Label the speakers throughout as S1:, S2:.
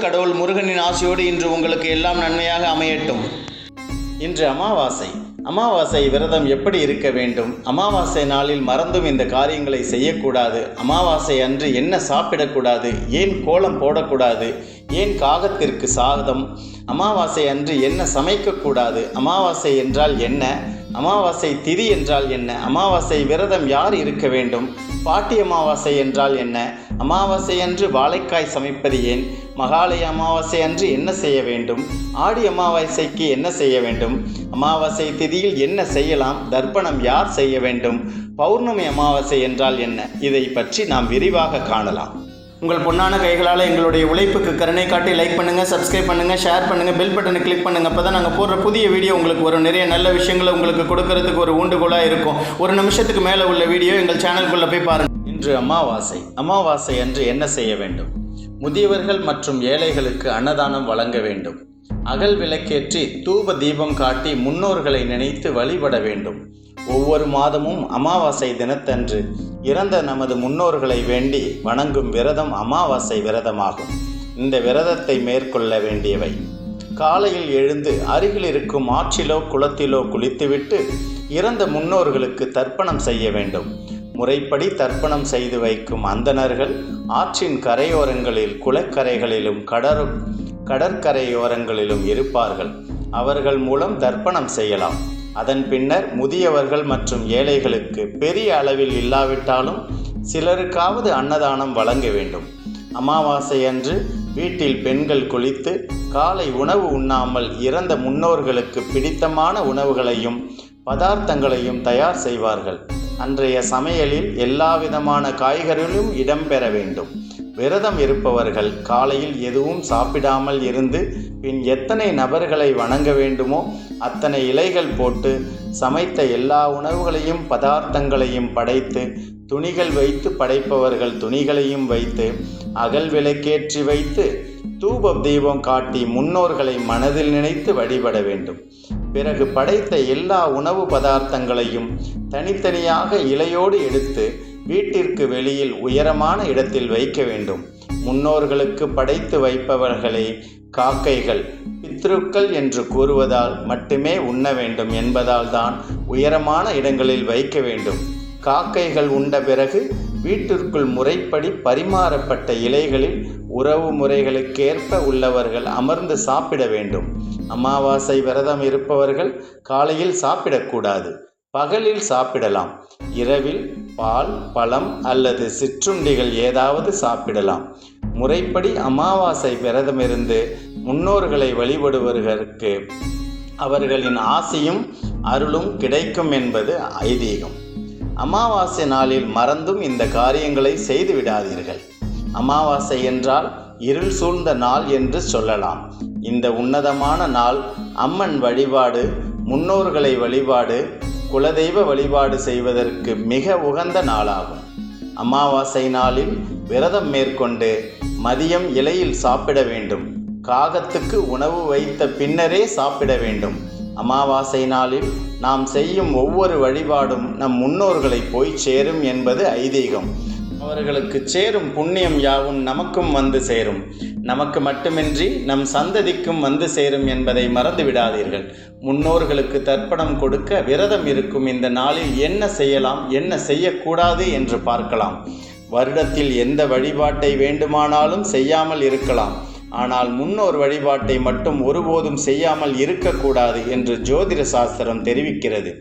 S1: கடவுள் முருகனின் ஆசையோடு இன்று உங்களுக்கு எல்லாம் நன்மையாக அமையட்டும். இன்று அமாவாசை. அமாவாசை விரதம் எப்படி இருக்க வேண்டும்? அமாவாசை நாளில் மறந்தும் இந்த காரியங்களை செய்யக்கூடாது. அமாவாசை அன்று என்ன சாப்பிடக்கூடாது? ஏன் கோலம் போடக்கூடாது? ஏன் காகத்திற்கு சாதம்? அமாவாசை அன்று என்ன சமைக்கக்கூடாது? அமாவாசை என்றால் என்ன? அமாவாசை திதி என்றால் என்ன? அமாவாசை விரதம் யார் இருக்க வேண்டும்? பாட்டி அமாவாசை என்றால் என்ன? அமாவாசை அன்று வாழைக்காய் சமைப்பது ஏன்? மகாலய அமாவாசை அன்று என்ன செய்ய வேண்டும்? ஆடி அமாவாசைக்கு என்ன செய்ய வேண்டும்? அமாவாசை திதியில் என்ன செய்யலாம்? தர்ப்பணம் யார் செய்ய வேண்டும்? பௌர்ணமி அமாவாசை என்றால் என்ன? இதை பற்றி நாம் விரிவாக காணலாம். உங்கள் பொன்னான கைகளால் எங்களுடைய உழைப்புக்கு கருணை காட்டி லைக் பண்ணுங்கள் சப்ஸ்கிரைப் பண்ணுங்கள் ஷேர் பண்ணுங்கள் பெல் பட்டனை கிளிக் பண்ணுங்கள் அப்போ தான் நாங்கள் போடுற புதிய வீடியோ உங்களுக்கு ஒரு நிறைய நல்ல விஷயங்களை உங்களுக்கு கொடுக்கறதுக்கு ஒரு ஊண்டுகோலாக இருக்கும். ஒரு நிமிஷத்துக்கு மேலே உள்ள வீடியோ எங்கள் சேனலுக்குள்ளே போய் பாருங்கள் இன்று அமாவாசை. அமாவாசை அன்று என்ன செய்ய வேண்டும்? முதியவர்கள் மற்றும் ஏழைகளுக்கு அன்னதானம் வழங்க வேண்டும். அகல் விளக்கேற்றி தூப தீபம் காட்டி முன்னோர்களை நினைத்து வழிபட வேண்டும். ஒவ்வொரு மாதமும் அமாவாசை தினத்தன்று இறந்த நமது முன்னோர்களை வேண்டி வணங்கும் விரதம் அமாவாசை விரதமாகும். இந்த விரதத்தை மேற்கொள்ள வேண்டியவை. காலையில் எழுந்து அருகில் இருக்கும் ஆற்றிலோ குளத்திலோ குளித்துவிட்டு இறந்த முன்னோர்களுக்கு தர்ப்பணம் செய்ய வேண்டும். முறைப்படி தர்ப்பணம் செய்து வைக்கும் அந்தணர்கள் ஆற்றின் கரையோரங்களில் குளக்கரைகளிலும் கடற் கடற்கரையோரங்களிலும் இருப்பார்கள். அவர்கள் மூலம் தர்ப்பணம் செய்யலாம். அதன் பின்னர் முதியவர்கள் மற்றும் ஏழைகளுக்கு பெரிய அளவில் இல்லாவிட்டாலும் சிலருக்காவது அன்னதானம் வழங்க வேண்டும். அமாவாசை அன்று வீட்டில் பெண்கள் குளித்து காலை உணவு உண்ணாமல் இறந்த முன்னோர்களுக்கு பிடித்தமான உணவுகளையும் பதார்த்தங்களையும் தயார் செய்வார்கள். அன்றைய சமையலில் எல்லா விதமான காய்கறிகளும் இடம்பெற வேண்டும். விரதம் இருப்பவர்கள் காலையில் எதுவும் சாப்பிடாமல் இருந்து பின் எத்தனை நபர்களை வணங்க வேண்டுமோ அத்தனை இலைகள் போட்டு சமைத்த எல்லா உணவுகளையும் பதார்த்தங்களையும் படைத்து துணிகள் வைத்து படைப்பவர்கள் துணிகளையும் வைத்து அகல் விளக்கேற்றி வைத்து தூப தீபம் காட்டி முன்னோர்களை மனதில் நினைத்து வழிபட வேண்டும். பிறகு படைத்த எல்லா உணவு பதார்த்தங்களையும் தனித்தனியாக இலையோடு எடுத்து வீட்டிற்கு வெளியில் உயரமான இடத்தில் வைக்க வேண்டும். முன்னோர்களுக்கு படைத்து வைப்பவர்களே காக்கைகள் பித்ருக்கள் என்று கூறுவதால் மட்டுமே உண்ண வேண்டும் என்பதால் தான் உயரமான இடங்களில் வைக்க வேண்டும். காக்கைகள் உண்ட பிறகு வீட்டிற்குள் முறைப்படி பரிமாறப்பட்ட இலைகளில் உறவு முறைகளுக்கேற்ப உள்ளவர்கள் அமர்ந்து சாப்பிட வேண்டும். அமாவாசை விரதம் இருப்பவர்கள் காலையில் சாப்பிடக்கூடாது. பகலில் சாப்பிடலாம். இரவில் பால் பழம் அல்லது சிற்றுண்டிகள் ஏதாவது சாப்பிடலாம். முறைப்படி அமாவாசை விரதமிருந்து முன்னோர்களை வழிபடுவர்களுக்கு அவர்களின் ஆசையும் அருளும் கிடைக்கும் என்பது ஐதீகம். அமாவாசை நாளில் மறந்தும் இந்த காரியங்களை செய்து விடாதீர்கள் அமாவாசை என்றால் இருள் சூழ்ந்த நாள் என்று சொல்லலாம். இந்த உன்னதமான நாள் அம்மன் வழிபாடு முன்னோர்களை வழிபாடு குலதெய்வ வழிபாடு செய்வதற்கு மிக உகந்த நாளாகும். அமாவாசை நாளில் விரதம் மேற்கொண்டு மதியம் இலையில் சாப்பிட வேண்டும். காகத்துக்கு உணவு வைத்த பின்னரே சாப்பிட வேண்டும். அமாவாசை நாளில் நாம் செய்யும் ஒவ்வொரு வழிபாடும் நம் முன்னோர்களை போய் சேரும் என்பது ஐதீகம். அவர்களுக்கு சேரும் புண்ணியம் யாவும் நமக்கும் வந்து சேரும். நமக்கு மட்டுமின்றி நம் சந்ததிக்கும் வந்து சேரும் என்பதை மறந்து விடாதீர்கள் முன்னோர்களுக்கு தர்ப்பணம் கொடுக்க விரதம் இருக்கும் இந்த நாளில் என்ன செய்யலாம் என்ன செய்யக்கூடாது என்று பார்க்கலாம். வருடத்தில் எந்த வழிபாட்டை வேண்டுமானாலும் செய்யாமல் இருக்கலாம். ஆனால் முன்னோர் வழிபாட்டை மட்டும் ஒருபோதும் செய்யாமல் இருக்கக்கூடாது என்று ஜோதிட சாஸ்திரம் தெரிவிக்கிறது.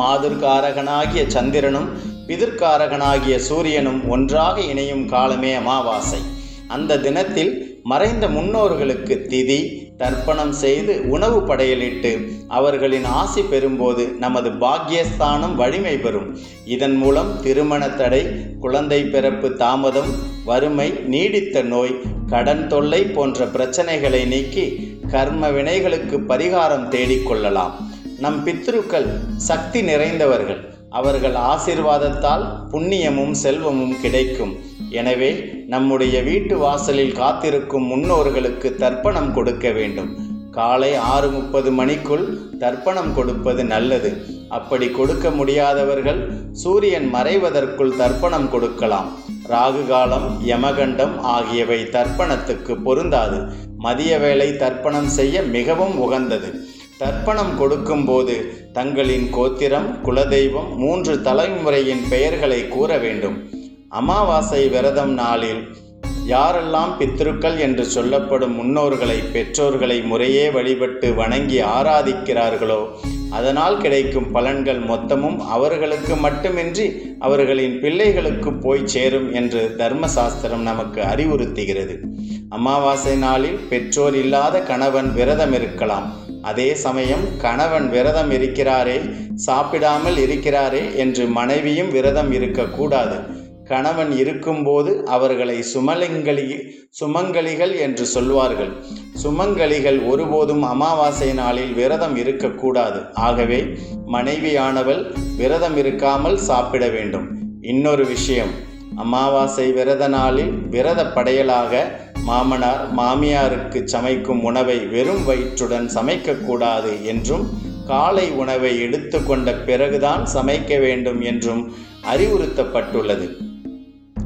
S1: மாதுர்காரகனாகிய சந்திரனும் பிதிர்காரகனாகிய சூரியனும் ஒன்றாக இணையும் காலமே அமாவாசை. அந்த தினத்தில் மறைந்த முன்னோர்களுக்கு திதி தர்ப்பணம் செய்து உணவு படையலிட்டு அவர்களின் ஆசி பெறும்போது நமது பாக்கியஸ்தானம் வலிமை பெறும். இதன் மூலம் திருமண தடை குழந்தை பிறப்பு தாமதம் வறுமை நீடித்த நோய் கடன் தொல்லை போன்ற பிரச்சனைகளை நீக்கி கர்ம வினைகளுக்கு பரிகாரம் தேடிக்கொள்ளலாம் நம் பித்ருக்கள் சக்தி நிறைந்தவர்கள். அவர்கள் ஆசிர்வாதத்தால் புண்ணியமும் செல்வமும் கிடைக்கும். எனவே நம்முடைய வீட்டு வாசலில் காத்திருக்கும் முன்னோர்களுக்கு தர்ப்பணம் கொடுக்க வேண்டும். காலை ஆறு முப்பது மணிக்குள் தர்ப்பணம் கொடுப்பது நல்லது. அப்படி கொடுக்க முடியாதவர்கள் சூரியன் மறைவதற்குள் தர்ப்பணம் கொடுக்கலாம். ராகு காலம் யமகண்டம் ஆகியவை தர்ப்பணத்துக்கு பொருந்தாது. மதிய வேளை தர்ப்பணம் செய்ய மிகவும் உகந்தது. தர்ப்பணம் கொடுக்கும்போது தங்களின் கோத்திரம் குலதெய்வம் மூன்று தலைமுறையின் பெயர்களை கூற வேண்டும். அமாவாசை விரதம் நாளில் யாரெல்லாம் பித்ருக்கள் என்று சொல்லப்படும் முன்னோர்களை பெற்றோர்களை முறையே வழிபட்டு வணங்கி ஆராதிக்கிறார்களோ அதனால் கிடைக்கும் பலன்கள் மொத்தமும் அவர்களுக்கு மட்டுமின்றி அவர்களின் பிள்ளைகளுக்கு போய் சேரும் என்று தர்மசாஸ்திரம் நமக்கு அறிவுறுத்துகிறது. அமாவாசை நாளில் பெற்றோர் இல்லாத கணவன் விரதம் இருக்கலாம். அதே சமயம் கணவன் விரதம் இருக்கிறாரே சாப்பிடாமல் இருக்கிறாரே என்று மனைவியும் விரதம் இருக்கக்கூடாது. கணவன் இருக்கும்போது அவர்களை சுமலிங்களி சுமங்கலிகள் என்று சொல்வார்கள். சுமங்கலிகள் ஒருபோதும் அமாவாசை நாளில் விரதம் இருக்கக்கூடாது. ஆகவே மனைவியானவள் விரதம் இருக்காமல் சாப்பிட வேண்டும். இன்னொரு விஷயம் அமாவாசை விரத நாளில் விரத படையலாக மாமனார் மாமியாருக்கு சமைக்கும் உணவை வெறும் வயிற்றுடன் சமைக்கக்கூடாது என்றும் காலை உணவை எடுத்துக்கொண்ட பிறகுதான் சமைக்க வேண்டும் என்றும் அறிவுறுத்தப்பட்டுள்ளது.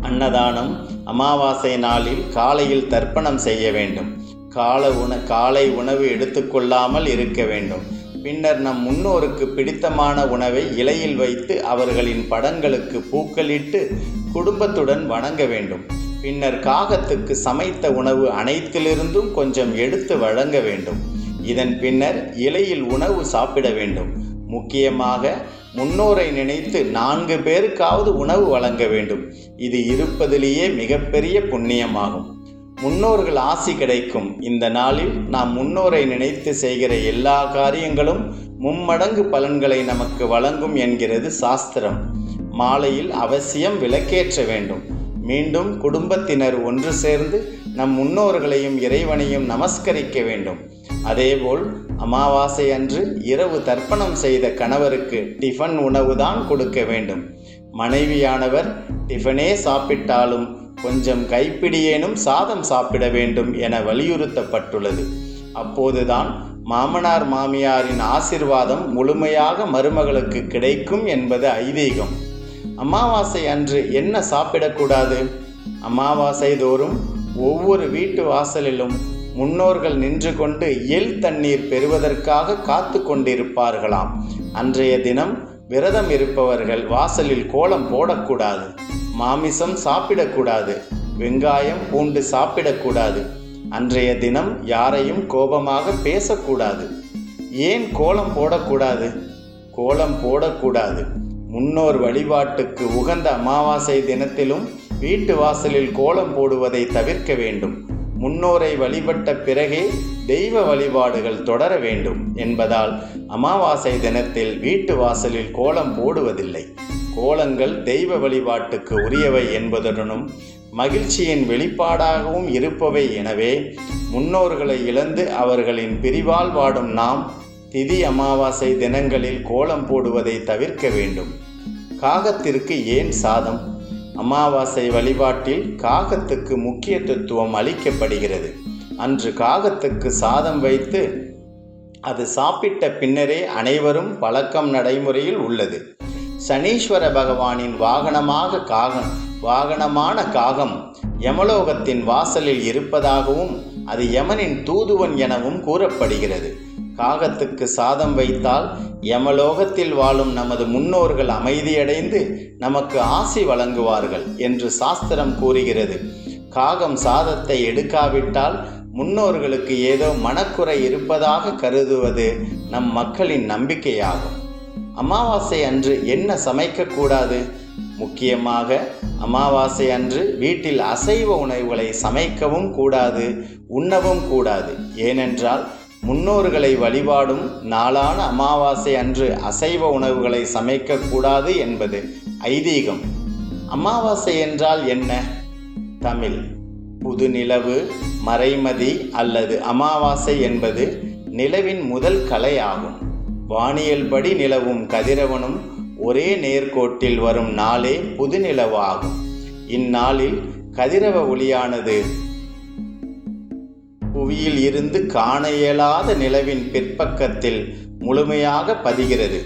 S1: அன்னதானம் அமாவாசை நாளில் காலையில் தர்ப்பணம் செய்ய வேண்டும். கால உண காலை உணவு எடுத்துக்கொள்ளாமல் இருக்க வேண்டும். பின்னர் நம் முன்னோருக்கு பிடித்தமான உணவை இலையில் வைத்து அவர்களின் படங்களுக்கு பூக்களிட்டு குடும்பத்துடன் வணங்க வேண்டும். பின்னர் காகத்துக்கு சமைத்த உணவு அனைத்திலிருந்தும் கொஞ்சம் எடுத்து வழங்க வேண்டும். இதன் பின்னர் இலையில் உணவு சாப்பிட வேண்டும். முக்கியமாக முன்னோரை நினைத்து நான்கு பேருக்காவது உணவு வழங்க வேண்டும். இது இருப்பதிலேயே மிகப்பெரிய புண்ணியமாகும். முன்னோர்கள் ஆசி கிடைக்கும். இந்த நாளில் நாம் முன்னோரை நினைத்து செய்கிற எல்லா காரியங்களும் மும்மடங்கு பலன்களை நமக்கு வழங்கும் என்கிறது சாஸ்திரம். மாலையில் அவசியம் விளக்கேற்ற வேண்டும். மீண்டும் குடும்பத்தினர் ஒன்று சேர்ந்து நம் முன்னோர்களையும் இறைவனையும் நமஸ்கரிக்க வேண்டும். அதேபோல் அமாவாசை அன்று இரவு தர்ப்பணம் செய்த கணவருக்கு டிஃபன் உணவுதான் கொடுக்க வேண்டும். மனைவியானவர் டிஃபனே சாப்பிட்டாலும் கொஞ்சம் கைப்பிடியேனும் சாதம் சாப்பிட வேண்டும் என வலியுறுத்தப்பட்டுள்ளது. அப்போதுதான் மாமனார் மாமியாரின் ஆசிர்வாதம் முழுமையாக மருமகளுக்கு கிடைக்கும் என்பது ஐதீகம். அமாவாசை அன்று என்ன சாப்பிடக்கூடாது? அமாவாசை தோறும் ஒவ்வொரு வீட்டு வாசலிலும் முன்னோர்கள் நின்று கொண்டு எல் தண்ணீர் பெறுவதற்காக காத்து கொண்டிருப்பார்களாம். அன்றைய தினம் விரதம் இருப்பவர்கள் வாசலில் கோலம் போடக்கூடாது மாமிசம் சாப்பிடக்கூடாது வெங்காயம் பூண்டு சாப்பிடக்கூடாது. அன்றைய தினம் யாரையும் கோபமாக பேசக்கூடாது. ஏன் கோலம் போடக்கூடாது? கோலம் போடக்கூடாது. முன்னோர் வழிபாட்டுக்கு உகந்த அமாவாசை தினத்திலும் வீட்டு வாசலில் கோலம் போடுவதை தவிர்க்க வேண்டும். முன்னோரை வழிபட்ட பிறகே தெய்வ வழிபாடுகள் தொடர வேண்டும் என்பதால் அமாவாசை தினத்தில் வீட்டு வாசலில் கோலம் போடுவதில்லை. கோலங்கள் தெய்வ வழிபாட்டுக்கு உரியவை என்பதுடனும் மகிழ்ச்சியின் வெளிப்பாடாகவும் இருப்பவை எனவே முன்னோர்களை இழந்து அவர்களின் பிரிவால் வாடும் நாம் திதி அமாவாசை தினங்களில் கோலம் போடுவதை தவிர்க்க வேண்டும். காகத்திற்கு ஏன் சாதம்? அமாவாசை வழிபாட்டில் காகத்துக்கு முக்கியத்துவம் அளிக்கப்படுகிறது. அன்று காகத்துக்கு சாதம் வைத்து அது சாப்பிட்ட பின்னரே அனைவரும் பழக்கம் நடைமுறையில் உள்ளது. சனீஸ்வர பகவானின் வாகனமாக காகம் வாகனமான காகம் யமலோகத்தின் வாசலில் இருப்பதாகவும் அது யமனின் தூதுவன் எனவும் கூறப்படுகிறது. காகத்துக்கு சாதம் வைத்தால் யமலோகத்தில் வாழும் நமது முன்னோர்கள் அமைதியடைந்து நமக்கு ஆசி வழங்குவார்கள் என்று சாஸ்திரம் கூறுகிறது. காகம் சாதத்தை எடுக்காவிட்டால் முன்னோர்களுக்கு ஏதோ மனக்குறை இருப்பதாக கருதுவது நம் மக்களின் நம்பிக்கையாகும். அமாவாசை அன்று என்ன சமைக்கக்கூடாது முக்கியமாக அமாவாசை அன்று வீட்டில் அசைவ உணவுகளை சமைக்கவும் கூடாது உண்ணவும் கூடாது. ஏனென்றால் முன்னோர்களை வழிபாடும் நாளான அமாவாசை அன்று அசைவ உணவுகளை சமைக்கக்கூடாது என்பது ஐதீகம். அமாவாசை என்றால் என்ன? தமிழ். புது நிலவு மறைமதி அல்லது அமாவாசை என்பது நிலவின் முதல் கலை ஆகும் வானியல்படி நிலவும் கதிரவனும் ஒரே நேர்கோட்டில் வரும் நாளே புதுநிலவு ஆகும் இந்நாளில் கதிரவ ஒளியானது புவியில் இருந்து காண இயலாத நிலவின் பிற்பக்கத்தில் முழுமையாக பதிகிறது.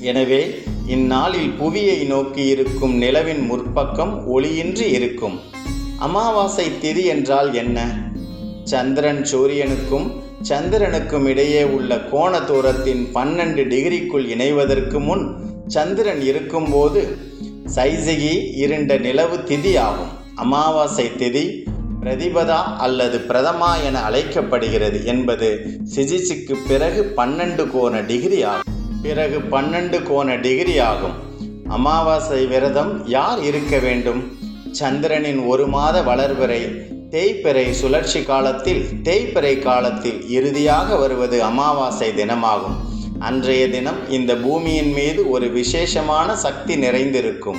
S1: எனவே இந்நாளில் புவியை நோக்கி இருக்கும் நிலவின் முற்பக்கம் ஒளியின்றி இருக்கும். அமாவாசை திதி என்றால் என்ன? சந்திரன் சூரியனுக்கும் சந்திரனுக்கும் இடையே உள்ள கோண தூரத்தின் பன்னெண்டு டிகிரிக்குள் இணைவதற்கு முன் சந்திரன் இருக்கும்போது சைசிகி இருண்ட நிலவு திதி ஆகும். அமாவாசை திதி பிரதிபதா அல்லது பிரதமா என அழைக்கப்படுகிறது என்பது சிஜிச்சுக்கு பிறகு பன்னெண்டு கோண டிகிரி ஆகும் பிறகு பன்னெண்டு கோண டிகிரி ஆகும் அமாவாசை விரதம் யார் இருக்க வேண்டும்? சந்திரனின் ஒரு மாத வளர்வரை தேய்பிறை சுழற்சி காலத்தில் தேய்பிறை காலத்தில் இறுதியாக வருவது அமாவாசை தினமாகும். அன்றைய தினம் இந்த பூமியின் மீது ஒரு விசேஷமான சக்தி நிறைந்திருக்கும்.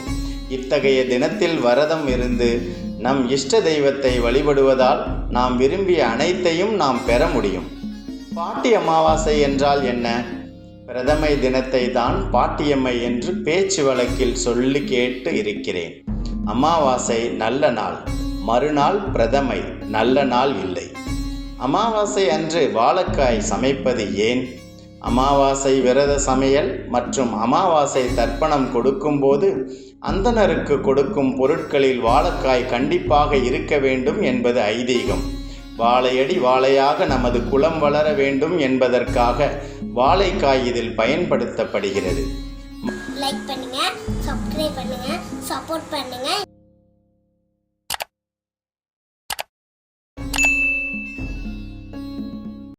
S1: இத்தகைய தினத்தில் வரதம் இருந்து நம் இஷ்ட தெய்வத்தை வழிபடுவதால் நாம் விரும்பிய அனைத்தையும் நாம் பெற முடியும். பாட்டி அமாவாசை என்றால் என்ன? பிரதமை தினத்தை தான் பாட்டியம்மை என்று பேச்சு வழக்கில் சொல்லி கேட்டு இருக்கிறேன். அமாவாசை நல்ல நாள். மறுநாள் பிரதமை நல்ல நாள் இல்லை. அமாவாசை அன்று வாழைக்காய் சமைப்பது ஏன்? அமாவாசை விரத சமையல் மற்றும் அமாவாசை தர்ப்பணம் கொடுக்கும்போது அந்தணருக்கு கொடுக்கும் பொருட்களில் வாழைக்காய் கண்டிப்பாக இருக்க வேண்டும் என்பது ஐதீகம். வாழையடி வாழையாக நமது குலம் வளர வேண்டும் என்பதற்காக வாழைக்காய் இதில் பயன்படுத்தப்படுகிறது.
S2: லைக் பண்ணுங்க சப்ஸ்கிரைப் பண்ணுங்க சப்போர்ட் பண்ணுங்க.